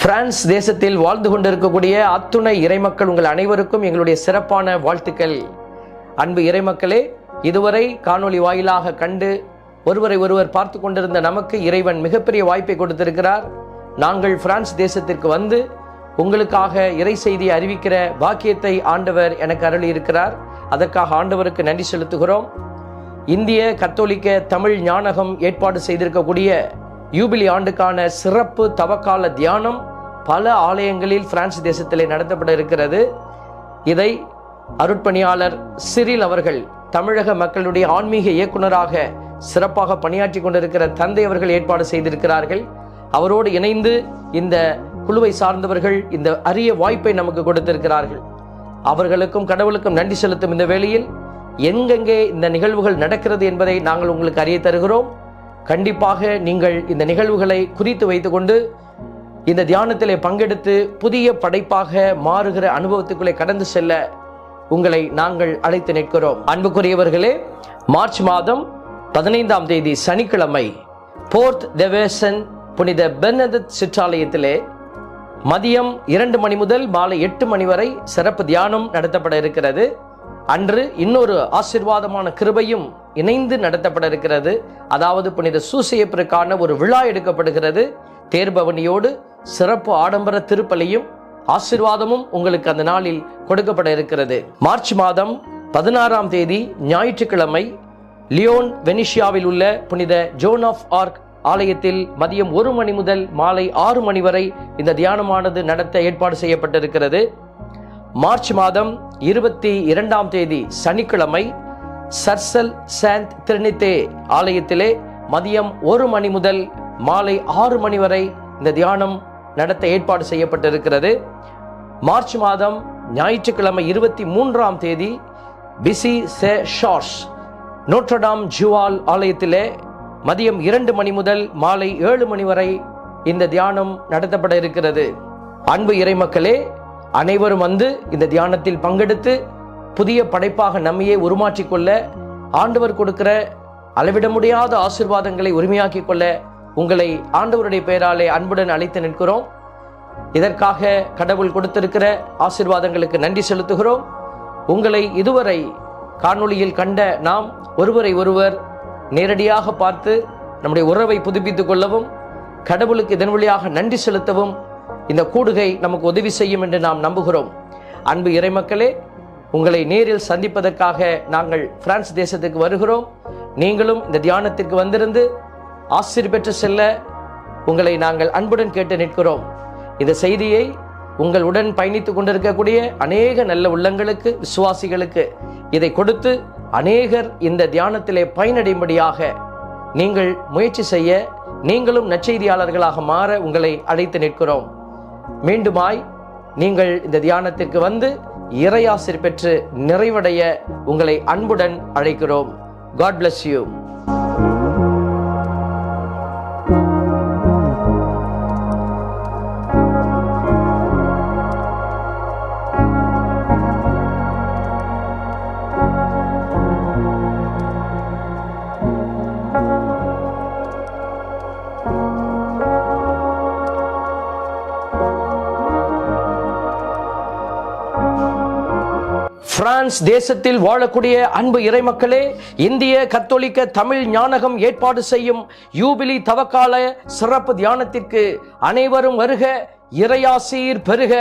France தேசத்தில் வாழ்ந்து கொண்டிருக்கக்கூடிய அத்துணை இறைமக்கள் உங்கள் அனைவருக்கும் எங்களுடைய சிறப்பான வாழ்த்துக்கள். அன்பு இறைமக்களே இதுவரை காணொளி வாயிலாக கண்டு ஒருவரை ஒருவர் பார்த்து கொண்டிருந்த நமக்கு இறைவன் மிகப்பெரிய வாய்ப்பை கொடுத்திருக்கிறார். நாங்கள் பிரான்ஸ் தேசத்திற்கு வந்து உங்களுக்காக இறை செய்தியை அறிவிக்கிற பாக்கியத்தை ஆண்டவர் எனக்கு அருளி இருக்கிறார் அதற்காக ஆண்டவருக்கு நன்றி செலுத்துகிறோம். இந்திய கத்தோலிக்க தமிழ் ஞானகம் ஏற்பாடு செய்திருக்கக்கூடிய யூபிலி ஆண்டுக்கான சிறப்பு தவக்கால தியானம் பல ஆலயங்களில் பிரான்ஸ் தேசத்திலே நடத்தப்பட இருக்கிறது. இதை அருட்பணியாளர் சிறில் அவர்கள் தமிழக மக்களுடைய ஆன்மீக இயக்குனராக சிறப்பாக பணியாற்றி கொண்டிருக்கிற தந்தை அவர்கள் ஏற்பாடு செய்திருக்கிறார்கள். அவரோடு இணைந்து இந்த குழுவை சார்ந்தவர்கள் இந்த அரிய வாய்ப்பை நமக்கு கொடுத்திருக்கிறார்கள். அவர்களுக்கும் கடவுளுக்கும் நன்றி செலுத்தும் இந்த வேளையில் எங்கெங்கே இந்த நிகழ்வுகள் நடக்கிறது என்பதை நாங்கள் உங்களுக்கு அறிய தருகிறோம். கண்டிப்பாக நீங்கள் இந்த நிகழ்வுகளை குறித்து வைத்துக்கொண்டு இந்த தியானத்திலே பங்கெடுத்து புதிய படைப்பாக மாறுகிற அனுபவத்துக்குள்ளே கடந்து செல்ல உங்களை நாங்கள் அழைத்து நிற்கிறோம். அன்புக்குரியவர்களே மார்ச் மாதம் பதினைந்தாம் தேதி சனிக்கிழமை போர்த் தெவேசன் புனித பெர்னதத் சிற்றாலயத்திலே மதியம் இரண்டு மணி முதல் மாலை எட்டு மணி வரை சிறப்பு தியானம் நடத்தப்பட இருக்கிறது. அன்று இன்னொரு ஆசிர்வாதமான கிருபையும் இணைந்து நடத்தப்பட இருக்கிறது. அதாவது புனித சூசியப்பிற்கான ஒரு விழா எடுக்கப்படுகிறது. தேர்பவனியோடு சிறப்பு ஆடம்பர திருப்பலியும் ஆசிர்வாதமும் உங்களுக்கு அந்த நாளில் கொடுக்கப்பட இருக்கிறது. மார்ச் மாதம் பதினாறாம் தேதி ஞாயிற்றுக்கிழமை லியோன் வெனிஷியாவில் உள்ள புனித ஜோன் ஆஃப் ஆர்க் ஆலயத்தில் மதியம் ஒரு மணி முதல் மாலை ஆறு மணி வரை இந்த தியானமானது நடத்த ஏற்பாடு செய்யப்பட்டிருக்கிறது. மார்ச் மாதம் இருபத்தி இரண்டாம் தேதி சனிக்கிழமை சர்சல் சாந்த் திருநித்தே ஆலயத்திலே மதியம் ஒரு மணி முதல் மாலை ஆறு மணி வரை இந்த தியானம் நடத்த ஏற்பாடு செய்யப்பட்டிருக்கிறது. மார்ச் மாதம் ஞாயிற்றுக்கிழமை இருபத்தி மூன்றாம் தேதி பிசி சே ஷார்ஸ் நோட்ரடாம் ஜுவால் ஆலயத்திலே மதியம் இரண்டு மணி முதல் மாலை ஏழு மணி வரை இந்த தியானம் நடத்தப்பட இருக்கிறது. அன்பு இறைமக்களே அனைவரும் வந்து இந்த தியானத்தில் பங்கெடுத்து புதிய படைப்பாக நம்மையே உருமாற்றிக்கொள்ள ஆண்டவர் கொடுக்கிற அளவிட முடியாத ஆசிர்வாதங்களை உரிமையாக்கிக் கொள்ள உங்களை ஆண்டவருடைய பெயராலே அன்புடன் அழைத்து நிற்கிறோம். இதற்காக கடவுள் கொடுத்திருக்கிற ஆசிர்வாதங்களுக்கு நன்றி செலுத்துகிறோம். உங்களை இதுவரை காணொளியில் கண்ட நாம் ஒருவரை ஒருவர் நேரடியாக பார்த்து நம்முடைய உறவை புதுப்பித்துக் கொள்ளவும் கடவுளுக்கு இதன் வழியாக நன்றி செலுத்தவும் இந்த கூடுகை நமக்கு உதவி செய்யும் என்று நாம் நம்புகிறோம். அன்பு இறைமக்களே உங்களை நேரில் சந்திப்பதற்காக நாங்கள் பிரான்ஸ் தேசத்துக்கு வருகிறோம். நீங்களும் இந்த தியானத்திற்கு வந்திருந்து ஆசிரியர் பெற்று செல்ல உங்களை நாங்கள் அன்புடன் கேட்டு நிற்கிறோம். இந்த செய்தியை உங்களுடன் பயணித்துக் கொண்டிருக்கக்கூடிய அநேக நல்ல உள்ளங்களுக்கு விசுவாசிகளுக்கு இதை கொடுத்து அநேகர் இந்த தியானத்திலே பயனடையும்படியாக நீங்கள் முயற்சி செய்ய நீங்களும் நற்செய்தியாளர்களாக மாற உங்களை அழைத்து நிற்கிறோம். மீண்டுமாய் நீங்கள் இந்த தியானத்திற்கு வந்து இறையாசிர் பெற்று நிறைவடைய உங்களை அன்புடன் அழைக்கிறோம். காட் பிளஸ் யூ பிரான்ஸ் தேசத்தில் வாழக்கூடிய அன்பு இறைமக்களே இந்திய கத்தோலிக்க தமிழ் ஞானகம் ஏற்பாடு செய்யும் யூபிலி தவக்கால சிறப்பு தியானத்திற்கு அனைவரும் வருக இறையாசீர் பெருக.